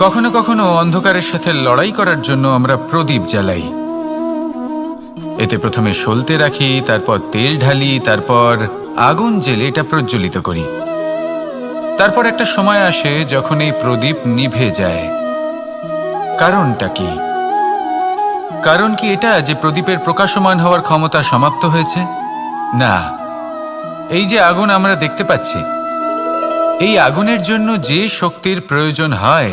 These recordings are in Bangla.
কখনো কখনো অন্ধকারের সাথে লড়াই করার জন্য আমরা প্রদীপ জ্বালাই। এতে প্রথমে সলতে রাখি, তারপর তেল ঢালি, তারপর আগুন জেলে এটা প্রজ্বলিত করি। তারপর একটা সময় আসে যখন এই প্রদীপ নিভে যায়। কারণটা কি? কারণ কি এটা যে প্রদীপের প্রকাশমান হওয়ার ক্ষমতা সমাপ্ত হয়েছে? না। এই যে আগুন আমরা দেখতে পাচ্ছি, এই আগুনের জন্য যে শক্তির প্রয়োজন হয়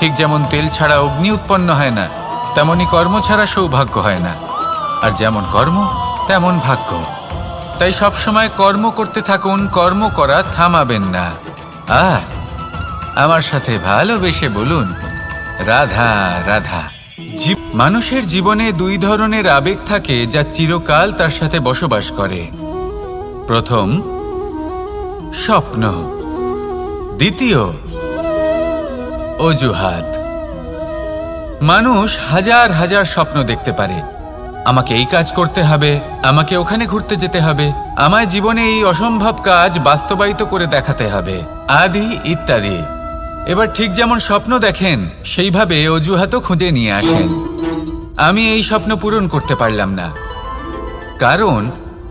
ঠিক যেমন তেল ছাড়া অগ্নি উৎপন্ন হয় না তেমনই কর্ম ছাড়া সৌভাগ্য হয় না। আর যেমন কর্ম, তেমন ভাগ্য। তাই সবসময় কর্ম করতে থাকুন, কর্ম করা থামাবেন না। আর আমার সাথে ভালোবেসে বলুন, রাধা রাধা। মানুষের জীবনে দুই ধরনের আবেগ থাকে যা চিরকাল তার সাথে বসবাস করে। প্রথম, স্বপ্ন। দ্বিতীয় অজুহাত। মানুষ হাজার হাজার স্বপ্ন দেখতে পারে। আমাকে এই কাজ করতে হবে, আমাকে ওখানে ঘুরতে যেতে হবে, আমায় জীবনে এই অসম্ভব কাজ বাস্তবায়িত করে দেখাতে হবে, আদি ইত্যাদি। এবার ঠিক যেমন স্বপ্ন দেখেন, সেইভাবে অজুহাতও খুঁজে নিয়ে আসেন। আমি এই স্বপ্ন পূরণ করতে পারলাম না। কারণ,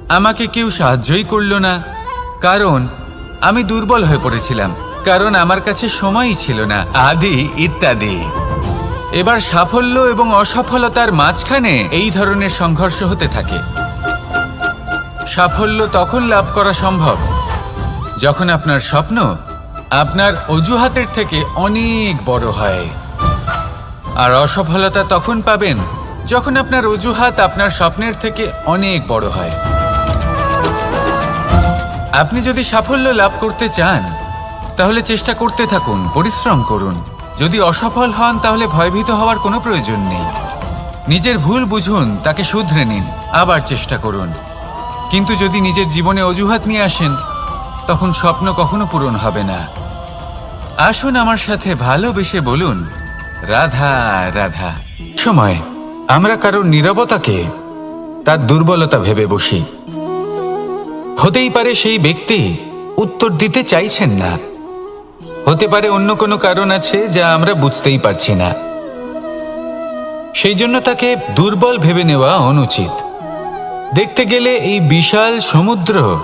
আমাকে কেউ সাহায্যই করল না। কারণ, আমি দুর্বল হয়ে পড়েছিলাম। কারণ আমার কাছে সময়ই ছিল না। আদি, ইত্যাদি। এবার সাফল্য এবং অসফলতার মাঝখানে এই ধরনের সংঘর্ষ হতে থাকে। সাফল্য তখন লাভ করা সম্ভব। যখন আপনার স্বপ্ন আপনার অজুহাতের থেকে অনেক বড় হয়। আর অসফলতা তখন পাবেন যখন আপনার অজুহাত আপনার স্বপ্নের থেকে অনেক বড় হয়। আপনি যদি সাফল্য লাভ করতে চান তাহলে চেষ্টা করতে থাকুন, পরিশ্রম করুন। যদি অসফল হন, তাহলে ভয়ভীত হওয়ার কোনো প্রয়োজন নেই। নিজের ভুল বুঝুন, তাকে শুধরে নিন, আবার চেষ্টা করুন। কিন্তু যদি নিজের জীবনে অজুহাত নিয়ে আসেন, তখন স্বপ্ন কখনো পূরণ হবে না। আসুন আমার সাথে ভালোবেসে বলুন, রাধা রাধা। সময়, আমরা কারোর নীরবতাকে, তার দুর্বলতা ভেবে বসি। হতেই পারে সেই ব্যক্তি উত্তর দিতে চাইছেন না। হতে পারে অন্য কোনো কারণ আছে যা আমরা বুঝতেই পারছি না। সেই জন্য তাকে দুর্বল ভেবে নেওয়া অনুচিত। দেখতে গেলে এই বিশাল সমুদ্র,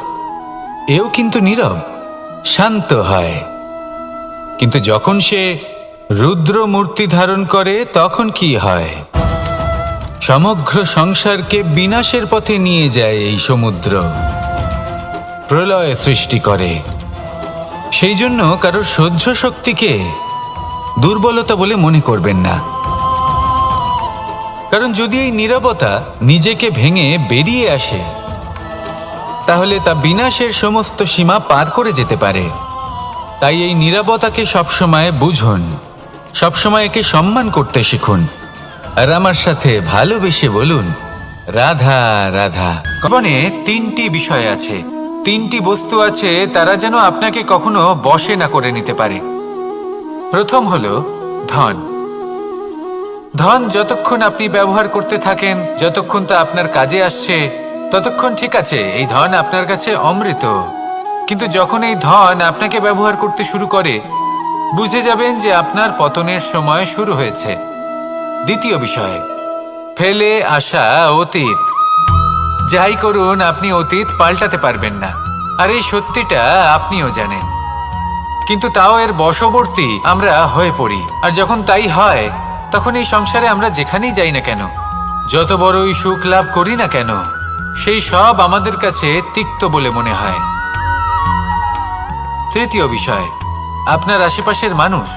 এও কিন্তু নীরব, শান্ত হয়। কিন্তু যখন সে রুদ্র মূর্তি ধারণ করে, তখন কি হয়? সমগ্র সংসারকে বিনাশের পথে নিয়ে যায় এই সমুদ্র। প্রলয় সৃষ্টি করে। সেই জন্য কারোর সহ্য শক্তিকে দুর্বলতা বলে মনে করবেন না। কারণ যদি এই নীরবতা নিজেকে ভেঙে বেরিয়ে আসে, তাহলে তা বিনাশের সমস্ত সীমা পার করে যেতে পারে। তাই এই নীরবতাকে সবসময় বুঝুন, সবসময় একে সম্মান করতে শিখুন, আর আমার সাথে ভালোবেসে বলুন, রাধা রাধা। কবনে তিনটি বিষয় আছে। তিনটি বস্তু আছে, তারা যেন আপনাকে কখনো বশে না করে নিতে পারে। প্রথম হলো ধন। ধন যতক্ষণ আপনি ব্যবহার করতে থাকেন, যতক্ষণ তা আপনার কাজে আসছে, ততক্ষণ ঠিক আছে, এই ধন আপনার কাছে অমৃত। কিন্তু যখন এই ধন আপনাকে ব্যবহার করতে শুরু করে, বুঝে যাবেন যে আপনার পতনের সময় শুরু হয়েছে। দ্বিতীয় বিষয়, ফেলে আসা অতীত। যাই করুন, আপনি অতীত পাল্টাতে পারবেন না। আর এই সত্যিটা আপনিও জানেন। কিন্তু তাও এর বশবর্তী আমরা হয়ে পড়ি। আর যখন তাই হয়, তখন এই সংসারে আমরা যেখানেই যাই না কেন, যত বড়ই সুখ লাভ করি না কেন, সেই সব আমাদের কাছে তিক্ত বলে মনে হয়। তৃতীয় বিষয়, আপনার আশেপাশের মানুষ।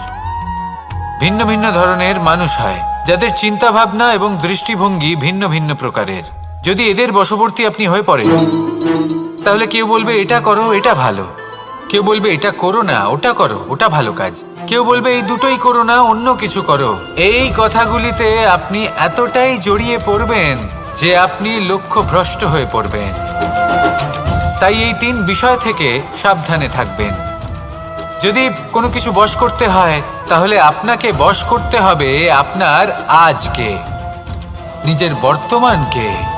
ভিন্ন ভিন্ন ধরনের মানুষ হয়, যাদের চিন্তা ভাবনা এবং দৃষ্টিভঙ্গি ভিন্ন ভিন্ন প্রকারের। যদি এদের বশবর্তী আপনি হয়ে পড়েন, তাহলে কেউ বলবে, এটা করো, এটা ভালো। কেউ বলবে, এটা করো না, ওটা করো, ওটা ভালো কাজ। কেউ বলবে, এই দুটোই করো না, অন্য কিছু করো। এই কথাগুলিতে আপনি এতটাই জড়িয়ে পড়বেন যে আপনি লক্ষ্য ভ্রষ্ট হয়ে পড়বেন। তাই এই তিন বিষয় থেকে সাবধানে থাকবেন। যদি কোনো কিছু বশ করতে হয়, তাহলে আপনাকে বশ করতে হবে আপনার আজকে, নিজের বর্তমানকে।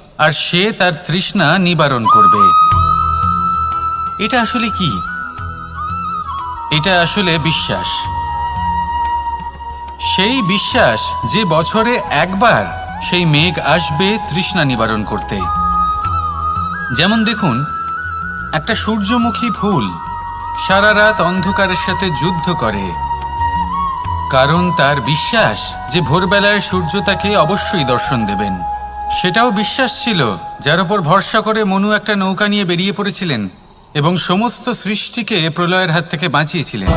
আর সে তার তৃষ্ণা নিবারণ করবে। এটা আসলে কি? এটা আসলে বিশ্বাস। সেই বিশ্বাস যে বছরে একবার সেই মেঘ আসবে তৃষ্ণা নিবারণ করতে। যেমন দেখুন, একটা সূর্যমুখী ফুল সারা রাত অন্ধকারের সাথে যুদ্ধ করে। কারণ তার বিশ্বাস যে ভোরবেলায় সূর্য তাকে অবশ্যই দর্শন দেবেন। সেটাও বিশ্বাস ছিল, যার উপর ভরসা করে মনু একটা নৌকা নিয়ে বেরিয়ে পড়েছিলেন এবং সমস্ত সৃষ্টিকে প্রলয়ের হাত থেকে বাঁচিয়েছিলেন।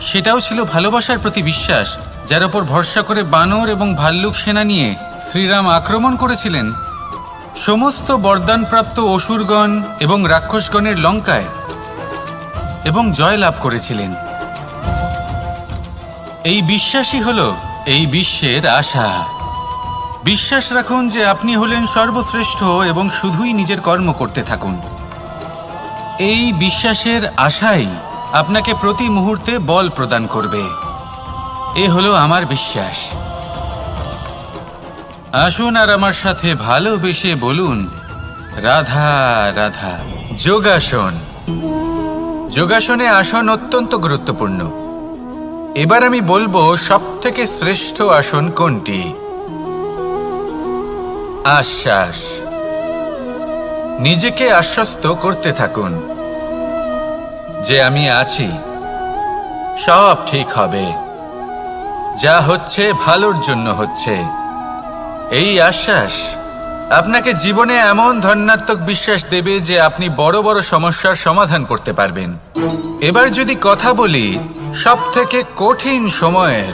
সেটাও ছিল ভালোবাসার প্রতি বিশ্বাস, যার উপর ভরসা করে বানর এবং ভাল্লুক সেনা নিয়ে শ্রীরাম আক্রমণ করেছিলেন। সমস্ত বরদানপ্রাপ্ত অসুরগণ এবং রাক্ষসগণের লঙ্কায় এবং জয় লাভ করেছিলেন। এই বিশ্বাসই হল এই বিশ্বের আশা। বিশ্বাস রাখুন যে আপনি হলেন সর্বশ্রেষ্ঠ এবং শুধুই নিজের কর্ম করতে থাকুন। এই বিশ্বাসের আশাই আপনাকে প্রতি মুহূর্তে বল প্রদান করবে। এ হলো আমার বিশ্বাস। আসুন আর আমার সাথে ভালোবেসে বলুন, রাধা রাধা, যোগাসন। যোগাসনে আসন অত্যন্ত গুরুত্বপূর্ণ। এবার আমি বলব সব থেকে শ্রেষ্ঠ আসন কোনটি? আশ্বাস। নিজেকে আশ্বস্ত করতে থাকুন। যে আমি আছি, সব ঠিক হবে। যা হচ্ছে, ভালোর জন্য হচ্ছে। এই আশ্বাস আপনাকে জীবনে এমন ধন্যাত্মক বিশ্বাস দেবে যে আপনি বড় বড় সমস্যার সমাধান করতে পারবেন। এবার যদি কথা বলি সব থেকে কঠিন সময়ের,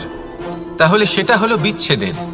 তাহলে সেটা হলো বিচ্ছেদের।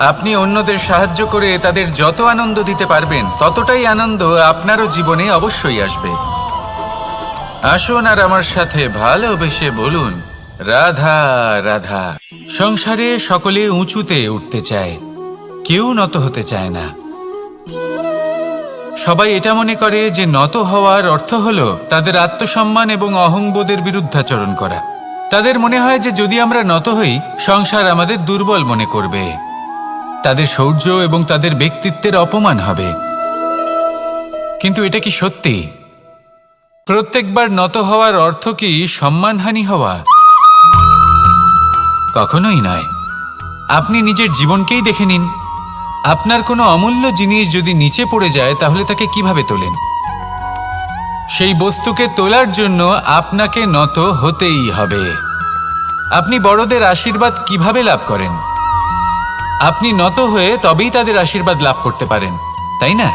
আপনি অন্যদের সাহায্য করে তাদের যত আনন্দ দিতে পারবেন, ততটাই আনন্দ আপনারও জীবনে অবশ্যই আসবে। আসুন আর আমার সাথে ভালোবেসে বলুন, রাধা রাধা। সংসারে সকলে উঁচুতে উঠতে চায়, কেউ নত হতে চায় না। সবাই এটা মনে করে যে নত হওয়ার অর্থ হলো তাদের আত্মসম্মান এবং অহংবোধের বিরুদ্ধাচরণ করা। তাদের মনে হয় যে যদি আমরা নত হই, সংসার আমাদের দুর্বল মনে করবে। তাদের শৌর্য এবং তাদের ব্যক্তিত্বের অপমান হবে। কিন্তু এটা কি সত্যি? প্রত্যেকবার নত হওয়ার অর্থ কি সম্মানহানি হওয়া? কখনোই নয়। আপনি নিজের জীবনকেই দেখে নিন। আপনার কোনো অমূল্য জিনিস যদি নিচে পড়ে যায়, তাহলে তাকে কীভাবে তোলেন? সেই বস্তুকে তোলার জন্য আপনাকে নত হতেই হবে। আপনি বড়দের আশীর্বাদ কীভাবে লাভ করেন? আপনি নত হয়ে তবেই তাদের আশীর্বাদ লাভ করতে পারেন, তাই না?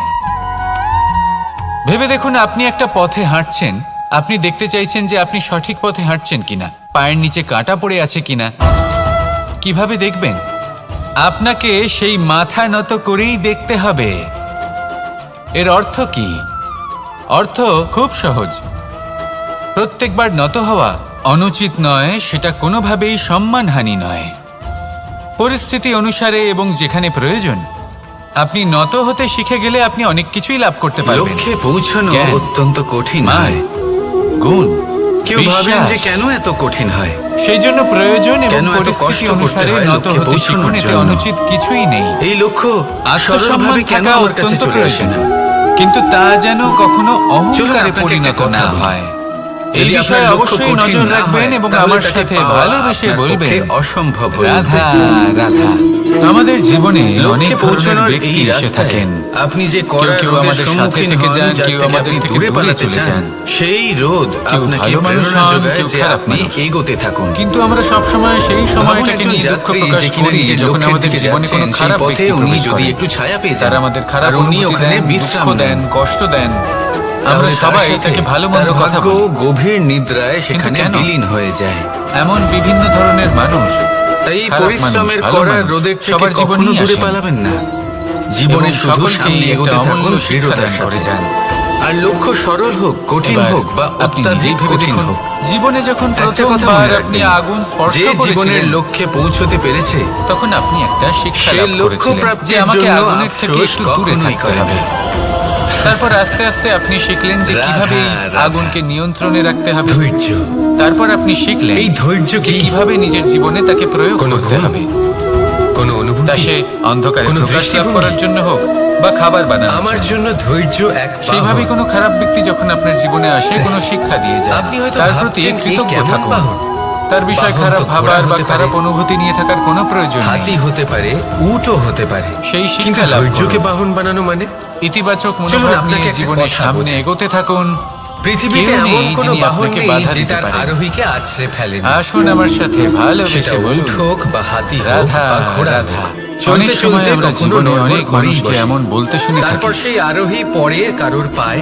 ভেবে দেখুন আপনি একটা পথে হাঁটছেন, আপনি দেখতে চাইছেন যে আপনি সঠিক পথে হাঁটছেন কিনা, পায়ের নিচে কাঁটা পড়ে আছে কিনা। কীভাবে দেখবেন? আপনাকে সেই মাথা নত করেই দেখতে হবে। এর অর্থ কি? অর্থ খুব সহজ। প্রত্যেকবার নত হওয়া অনুচিত নয়, সেটা কোনোভাবেই সম্মানহানি নয়। পরিস্থিতি অনুসারে এবং যেখানে প্রয়োজন আপনি নত হতে শিখে গেলে আপনি অনেক কিছুই লাভ করতে পারবেন। লক্ষ্যে পৌঁছানো অত্যন্ত কঠিন হয়। গুণ কেউ ভাবেন। যে কেন এত কঠিন হয়? সেই জন্য প্রয়োজন এবং পরিস্থিতি অনুসারে নত হতে শিখুন এতে অনুচিত কিছুই নেই। এই লক্ষ্য আত্মসম্মান কেন থাকা অত্যন্ত প্রয়োজন কিন্তু তা যেন কখনো অহংকারে পরিণত না হয়। এই বিষয়ে অবশ্যই নজর রাখবেন এবং আমার সাথে ভালোবেসে বলবেন। অসম্ভব রাধা রাধা। আমাদের জীবনে অনেক পৌঁছানোর ব্যক্তি এসে থাকেন। আপনি যে কেউ কেউ আমাদের সাথে থেকে যান কেউ আমাদের দূরে পালাতে চলে চান যান। সেই রোদ আপনাকে প্রেরণা যোগায় যে আপনি এগোতে থাকুন। কিন্তু আমরা সবসময় সেই সময়টাকে নিয়ে দুঃখ প্রকাশ করি যখন আমাদের জীবনে কোনো খারাপ পথে ব্যক্তি উনি যদি একটু ছায়া পেয়ে যান, আমাদের খারাপ উনি ওখানে বিশ্রাম দেন কষ্ট দেন আমরা সবাই তাকে ভালো মন্দ কথা বলি। গভীর নিদ্রায় সেখানে বিলীন হয়ে যায়। এমন বিভিন্ন ধরনের মানুষ তাই পরিশ্রমের রোদের সবার কখনো দূরে পালাবেন না। জীবনে সকলকেই এগোতে থাকুন দৃঢ়তার করে যান। আর লক্ষ্য সরল হোক কঠিন হোক বা অত্যাধিক কঠিন হোক। জীবনে যখন প্রথমবার আপনি আগুন স্পর্শ যে জীবনের লক্ষ্যে পৌঁছতে পেরেছে তখন আপনি একটা শিক্ষা লাভ লক্ষ্য করেছিলেন যে আমাকে আগুনের থেকে একটু দূরে থাকতে হবে। তারপর আস্তে আস্তে আপনি শিখলেন যে কীভাবে এই আগুনকে নিয়ন্ত্রণে রাখতে হবে। ধৈর্য। তারপর আপনি শিখলেন এই ধৈর্য কীভাবে নিজের জীবনে তাকে প্রয়োগ করতে? হবে। কোনো তা অনুভূতি সে অন্ধকারে কোনো প্রকাশ লাভ করার জন্য হোক বা খাবার বানানো আমার জন্য। ধৈর্য এক সেভাবে কোনো খারাপ ব্যক্তি যখন আপনার জীবনে আসে কোনো শিক্ষা দিয়ে যায়। আপনি হয়তো তার প্রতি কৃতজ্ঞ থাকুন? তার বিষয়ে খারাপ ভাবার বা খারাপ অনুভূতি নিয়ে থাকার কোনো প্রয়োজন হাতি হতে পারে উটও হতে পারে। সেই শিক্ষা ধৈর্যকে বাহন বানানো মানে? ইতিবাচক মনোভাব নিয়ে জীবনে সামনে এগোতে থাকুন। পৃথিবীতে এমন কোনো বাহন নেই যে তার পারে। আরোহীকে আছড়ে ফেলেন। আসুন আমার সাথে ভালোবেসে বলুন। হোক বা হাতি রাধা ঘোড়া অনেক সময় আমরা জীবনে অনেক মানুষকে এমন বলতে শুনে তারপর সেই আরোহী পড়ে কারোর পায়?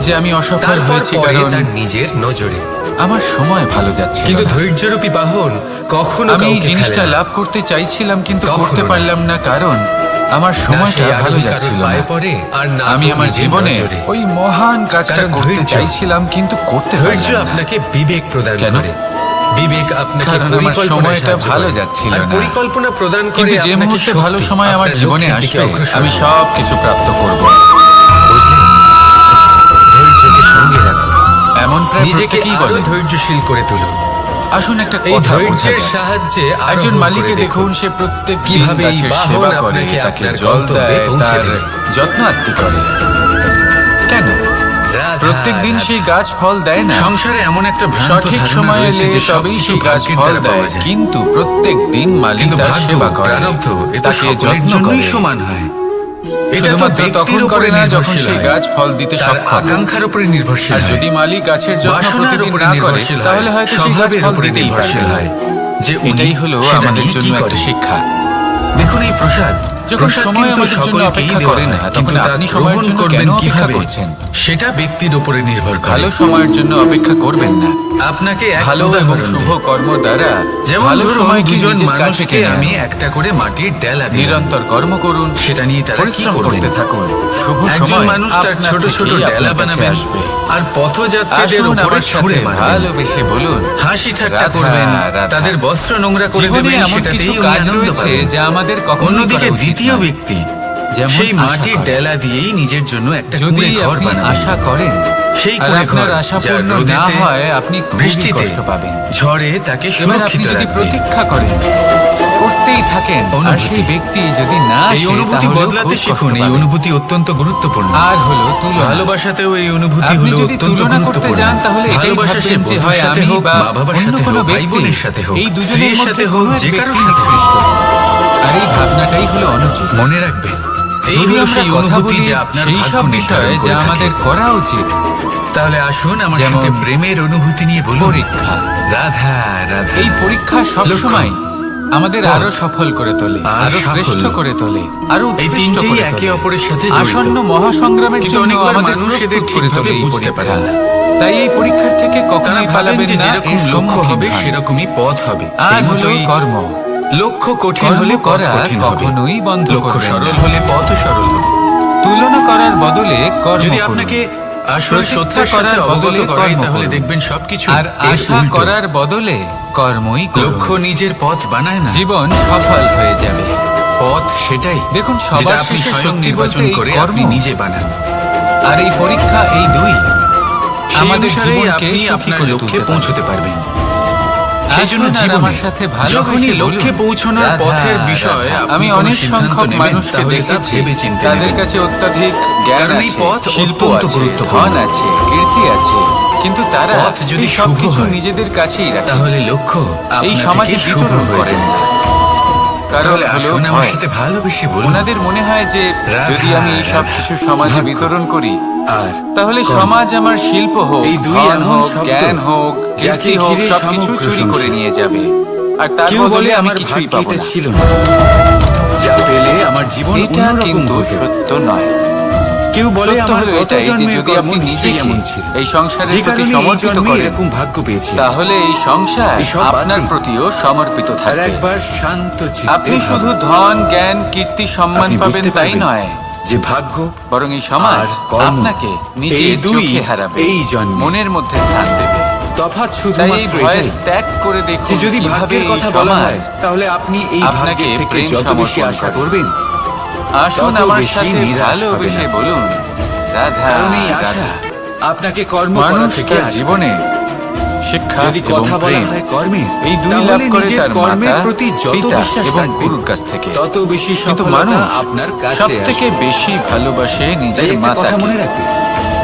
যে আমি অসফল হয়েছি কারণ তার নিজের নজরে। আমার সময় ভালো যাচ্ছে কিন্তু ধৈর্যরূপী বাহন কখনো আমি এই জিনিসটা লাভ করতে চাইছিলাম কিন্তু করতে পারলাম না কারণ আমার সময়টা ভালো যাচ্ছিল না। পড়ে, আর না আমি আমার জীবনে ওই মহান কাজটা করতে চাইছিলাম কিন্তু করতে ধৈর্য আপনাকে বিবেক প্রদান করে। বিবেক আপনাকে আমার সময়টা ভালো। যাচ্ছিল না। পরিকল্পনা প্রদান করে যে মুহূর্তে ভালো সময় আমার জীবনে আসবে আমি। সব কিছু প্রাপ্ত করব। এমন প্রায় নিজেকে প্রত্যেকেই আরও বলে। ধৈর্যশীল করে তুলুন আসুন একটা এই কথা বোঝা ধৈর্যের যায়। সাহায্যে একজন মালিকে করে দেখুন সে প্রত্যেক দিন কীভাবে এই গাছের বাহন সেবা করে আপনাকে তাকে আপনার জল গন্তব্যে দেয় পৌঁছে তার দেবে। যত্ন আত্মি করে। কেন? রাধা, প্রত্যেক দিন রাধা। সেই গাছ ফল দেয় না। সংসারে এমন একটা ভ্রান্ত সঠিক ধারণা সময় রয়েছে এলে যে তবেই সবকিছু সেই গাছ ভাগ্যের ফল দ্বারা পাওয়া দেয়। যায়। কিন্তু প্রত্যেক দিন মালিক কিন্তু তার ভাগ্য, সেবা করে। প্রারব্ধ, এ তো তাকে সকলের যত্ন জন্যই করে। সমান হয়। শুধুমাত্র তখন করে না যখন সেই গাছ ফল দিতে সক্ষম। আকাঙ্ক্ষার উপরে নির্ভরশীল আর যদি মালিক গাছের যত্ন প্রতিদিন উপরে না করে তাহলে হয়তো সেই গাছ ফল দিতেই নির্ভরশীল পারবে হয়। যে এটাই হলো আমাদের জন্য একটা শিক্ষা। দেখুন এই প্রসাদ যখন সময় আমাদের জন্য অপেক্ষা করে না, তখন আপনি সময়ের জন্য করবেন কেন অপেক্ষা করছেন? সেটা ব্যক্তির উপরে নির্ভর করে। ভালো সময়ের জন্য অপেক্ষা করবেন না। আপনাকে ভালো এবং শুভ কর্ম দ্বারা যেমন ধরুন দুজন মানুষকে আমি একটা করে মাটির ডেলা নিরন্তর কর্ম করুন সেটা নিয়ে তারা কি করতে থাকুন। শুভ সময় মানুষ তার ছোট ছোট ডেলা বানাবেন আসবে। আর পথযাত্রীদের উপরে ছুঁড়ে ভালোবেসে বলুন হাসি ঠাট্টা করবেন তাদের বস্ত্র নোংরা করে তৃতীয় ব্যক্তি সেই মাটি ডেলা দিয়েই নিজের জন্য একটা যদি ঘর আশা করেন সেই ঘর আশা হয় আপনি কষ্ট পাবেন। ঝড়ে তাকে সুরক্ষিত যদি প্রতীক্ষা করেন করতেই থাকেন আর সেই ব্যক্তি যদি না এই অনুভূতি বদলাতে শিখুন এই অনুভূতি অত্যন্ত গুরুত্বপূর্ণ। আর হলো তুলনা। ভালোবাসাতেও এই অনুভূতি হলো অত্যন্ত যান তাহলে হয় আমি বা বাবার সাথে হোক ভাই বোনের সাথে হোক এই দুজনের সাথে হোক যে কারোর সাথে আর এই ভাবনাটাই হলো অনুচিত। মনে রাখবেন সেই অনুভূতি যে আপনার এই সব বিষয়ে যা আমাদের করা উচিত তাহলে আসুন আমার সাথে প্রেমের অনুভূতি নিয়ে বলুন। পরীক্ষা। রাধা রাধা। এই পরীক্ষা সবসময় আমাদের আরও সফল করে তোলে আরও শ্রেষ্ঠ করে তোলে আরও এই তিনটি একে অপরের সাথে আসন্ন মহাসংগ্রামের জন্য আমাদের মানুষদের এই পরীক্ষা। তাই এই পরীক্ষার থেকে কখনোই পালাবেন না যেরকম লক্ষ্য হবে সেরকমই পথ হবে। আর হলো কর্ম। লক্ষ্য কঠিন হলে করা কখনোই বন্ধ লক্ষ্য সরল হলে পথ সরল হবে। তুলনা করার বদলে যদি আপনাকে আসলে সত্য করার বদলে করেন তাহলে দেখবেন সবকিছু আর আশা করার বদলে কর্মই লক্ষ্য নিজের পথ বানায় না। জীবন সফল হয়ে যাবে। পথ সেটাই। দেখুন সবার আপনি স্বয়ং নির্বাচন করে আপনি নিজে বানান। আর এই পরীক্ষা এই দুই আমাদের জীবনকে আপনি আপনার লক্ষ্যে পৌঁছতে পারবেন। সেজন্য জীবনের যখনই লক্ষ্যে পৌঁছানোর পথের আমি অনেক সংখ্যক মানুষকে দেখেছি। তাদের কাছে অত্যাধিক জ্ঞান শিল্প আছে কীর্তি আছে কিন্তু তারা যদি সবকিছু নিজেদের কাছেই তাহলে লক্ষ্য এই সমাজে কারণ মনে হয় যে যদি আমি এই সমাজে বিতরণ করি আর তাহলে সমাজ আমার শিল্প হোক এই জ্ঞান হোক যাকে হোক সবকিছু চুরি করে নিয়ে যাবে। আর তার বলে আমি কিছুই পাবো ছিল না। যা পেলে আমার জীবন এটা কিন্তু সত্য নয়। কেউ বলে আমার এটাই যে যদি আপনি নিজে এমন ছিল এই সংসারের প্রতি সমর্পিত করে এরকম ভাগ্য পেয়েছি তাহলে এই সংসার আপনার প্রতিও সমর্পিত থাকবে। একবার শান্ত চিত্তে আপনি শুধু ধন জ্ঞান কীর্তি সম্মান পাবেন তাই নয়। যে ভাগ্য বরং এই সমাজ আপনাকে নিজে দুই হারাবে। এই জন্ম। মনের মধ্যে স্থান দেবে। তফাৎ শুধুমাত্র এটাই। ত্যাগ করে দেখুন যে যদি ভাগ্যের কথা বলা হয় তাহলে আপনি এই থেকে যত বেশি আশা করবেন আসুন আমার সাথে বলুন। রাধা আশা আপনাকে কর্ম করা থেকে জীবনে শিক্ষা যদি কথা বলা হয় কর্মে এই দুই লাভ করে তার কর্মের প্রতি যত বিশ্বাস এবং গুরুর কাছ থেকে। তত বেশি আপনার কাছে বেশি ভালোবাসে নিজের মাতাকে কথা মনে রাখবেন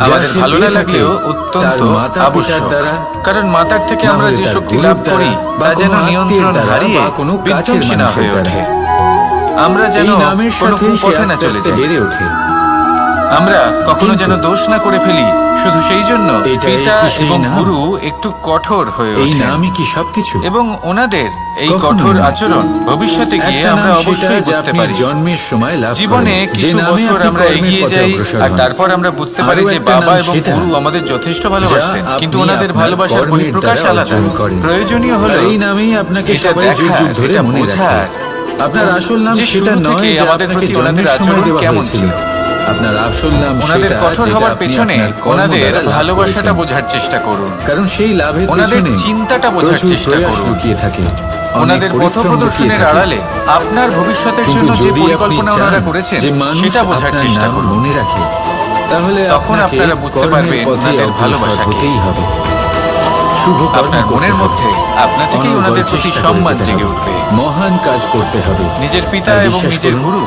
আমাদের ভালো না লাগলেও অত্যন্ত আবশ্যক। কারণ মাতার থেকে আমরা যে শক্তি লাভ করি তা যেন নিয়ন্ত্রণ হারিয়ে কোনো বিচ্ছিন্ন হয়ে ওঠে। আমরা যেন পথে না চলে যাই। বেড়ে ওঠে। আমরা কখনো যেন দোষ না করে ফেলি শুধু সেই জন্য পিতা এবং গুরু একটু কঠোর হয়ে এই নামই কি সবকিছু? এবং ওনাদের এই কঠোর আচরণ ভবিষ্যতে গিয়ে আমরা অবশ্যই বুঝতে পারি। জন্মের সময় লাভ জীবনে কিছু বছর আমরা এগিয়ে যাই আর তারপর আমরা বুঝতে পারি যে বাবা এবং গুরু আমাদের যথেষ্ট ভালোবাসতেন। কিন্তু ওনাদের ভালোবাসার বহিঃপ্রকাশ আলাদা। প্রয়োজনীয় হলো এই নামেই আপনাকে সবাই যুগ যুগ ধরে মনে রাখার আপনার আসল নাম সেটা নয় যে আমাদের প্রতি ওনাদের আচরণ কেমন ছিল। আপনার আসল নাম ওনাদের কঠোর হওয়ার পেছনে ওনাদের ভালোবাসাটা বোঝার চেষ্টা করুন। কারণ সেই ওনাদের চিন্তাটা বোঝার চেষ্টা করুন। থাকে। ওনাদের আড়ালে আপনার ভবিষ্যতের জন্য যে পরিকল্পনা ওনারা করেছেন সেটা বোঝার চেষ্টা করুন। মনে রাখে তাহলে তখন আপনারা বুঝতে পারবেন ওনাদের ভালোবাসা হতেই হবে। শুভ আপনার মনের মধ্যে আপনা থেকেই ওনাদের প্রতি সম্মান জেগে উঠবে। মহান কাজ করতে হবে। নিজের পিতা এবং নিজের গুরু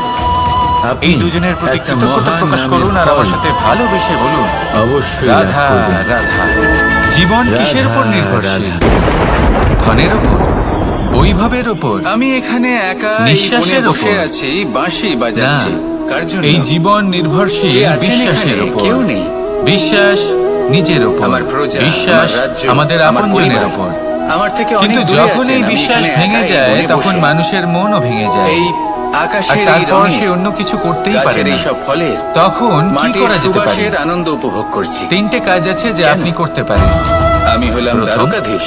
আপনি দুজনের প্রতি কৃতজ্ঞতা প্রকাশ করুন আর আমার সাথে ভালোবেসে বলুন অবশ্যই রাধা রাধা। জীবন কিসের উপর নির্ভরশীল? ধনের উপর বৈভবের উপর? আমি এখানে একা নিঃশ্বাসের বসে আছি বাঁশি বাজাচ্ছি। এই জীবন নির্ভরশীল বিশ্বাসের উপর। কেউ নেই। বিশ্বাস নিজের উপর। আমার প্রজা বিশ্বাস আমাদের আপনজনের উপর। আমার থেকে কিন্তু যখন এই বিশ্বাস ভেঙে যায় তখন মানুষের মনও ভেঙে যায়। আকাশের অন্য কিছু করতেই পারে সব ফলের তখন কি মাটির আনন্দ উপভোগ করছি। তিনটে কাজ আছে যে আপনি করতে পারেন। আমি হলাম প্রথম, দ্বারকাধীশ।